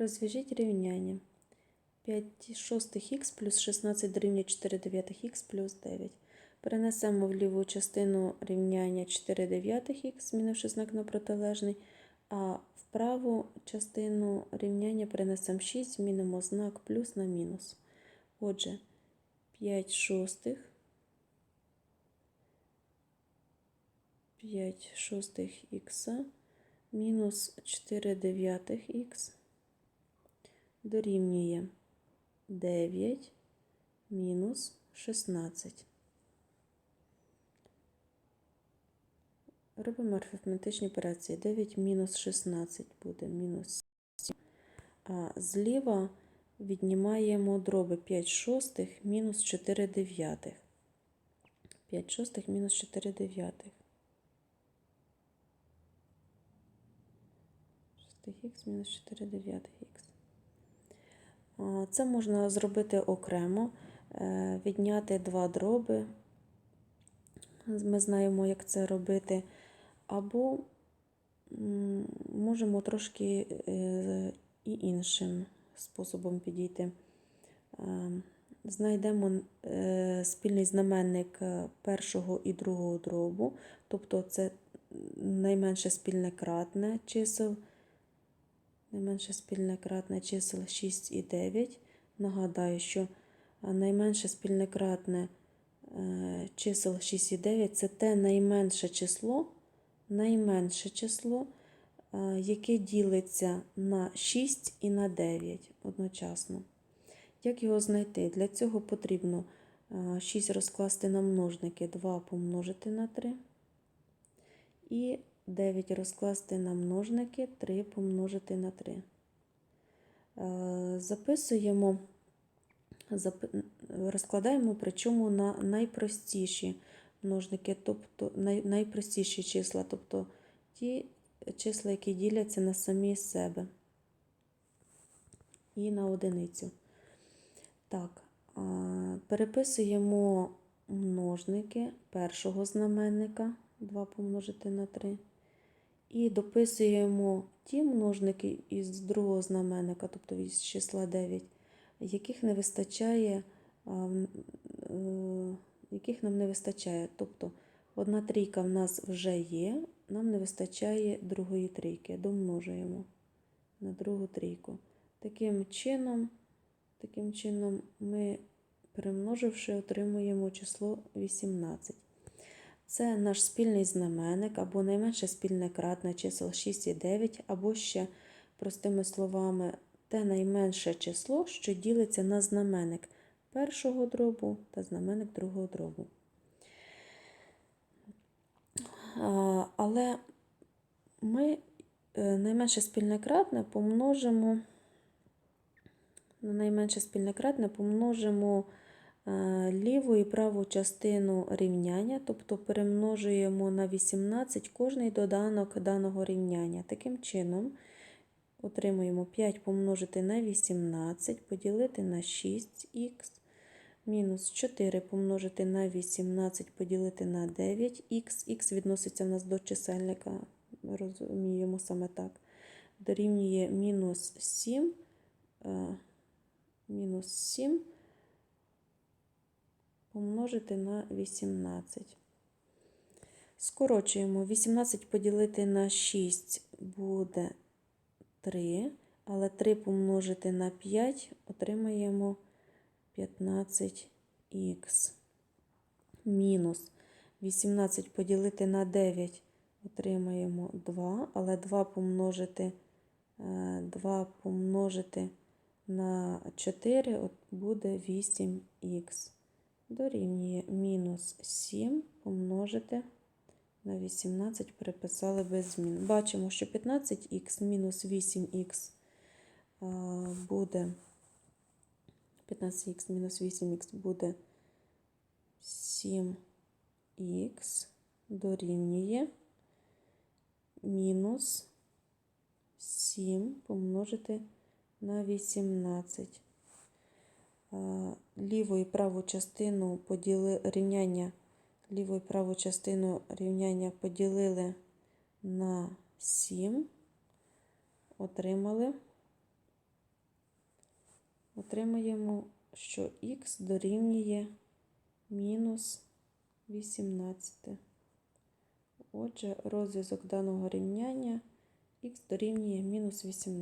Розв'яжіть рівняння. 5 шостих х плюс 16 дорівнює 4 дев'ятих х плюс 9. Перенесемо в ліву частину рівняння 4 дев'ятих х, змінивши знак на протилежний, а в праву частину рівняння перенесемо 6, змінимо знак плюс на мінус. Отже, 5 шостих 5 шостих х мінус 4 дев'ятих х дорівнює 9 мінус 16. Робимо арифметичні операції. 9 мінус 16 буде мінус 7. А зліва віднімаємо дроби 5 шостих мінус 4 дев'ятих. 5 шостих мінус 4 дев'ятих. 6х мінус 4 дев'ятих х. Це можна зробити окремо, е, відняти два дроби. Ми знаємо, як це робити. Або можемо трошки е, і іншим способом підійти. Е, знайдемо спільний знаменник першого і другого дробу, тобто це найменше спільне кратне чисел. Найменше спільне кратне чисел 6 і 9. Нагадаю, що найменше спільне кратне е, чисел 6 і 9 це те найменше число, найменше число, яке ділиться на 6 і на 9 одночасно. Як його знайти? Для цього потрібно 6 е, розкласти на множники, 2 помножити на 3. І 9 розкласти на множники, 3 помножити на 3. Е, записуємо, розкладаємо, причому на найпростіші множники, тобто найпростіші числа, тобто ті числа, які діляться на самі себе і на одиницю. Так, переписуємо множники першого знаменника 2 помножити на 3. І дописуємо ті множники із другого знаменника, тобто із числа 9, яких не вистачає, е, яких нам не вистачає. Тобто одна трійка в нас вже є, нам не вистачає другої трійки. Домножуємо на другу трійку. Таким чином, таким чином ми, перемноживши, отримуємо число 18. Це наш спільний знаменник або найменше спільне кратне чисел 6 і 9, або ще, простими словами, те найменше число, що ділиться на знаменник першого дробу та знаменник другого дробу. Але ми е, найменше спільне кратне помножимо на найменше спільне кратне помножимо ліву і праву частину рівняння, тобто перемножуємо на 18 кожний доданок даного рівняння. Таким чином, отримуємо 5 помножити на 18, поділити на 6х, мінус 4 помножити на 18, поділити на 9х, х відноситься в нас до чисельника, розуміємо саме так. Дорівнює мінус 7, е, мінус 7 помножити на 18. Скорочуємо 18 поділити на 6 буде 3, але 3 помножити на 5 отримаємо 15х. Мінус 18 поділити на 9 отримаємо 2, але 2 помножити 2 е, помножити на 4 буде 8х дорівнює мінус 7 помножити на 18 переписали без змін. Бачимо, що 15х мінус 8х буде 15х мінус 8х буде 7х дорівнює мінус 7 помножити на 18 ліву і праву частину поділи рівняння, ліву і праву частину рівняння поділили на 7, отримали отримаємо, що х дорівнює мінус 18. Отже, розв'язок даного рівняння х дорівнює мінус 18.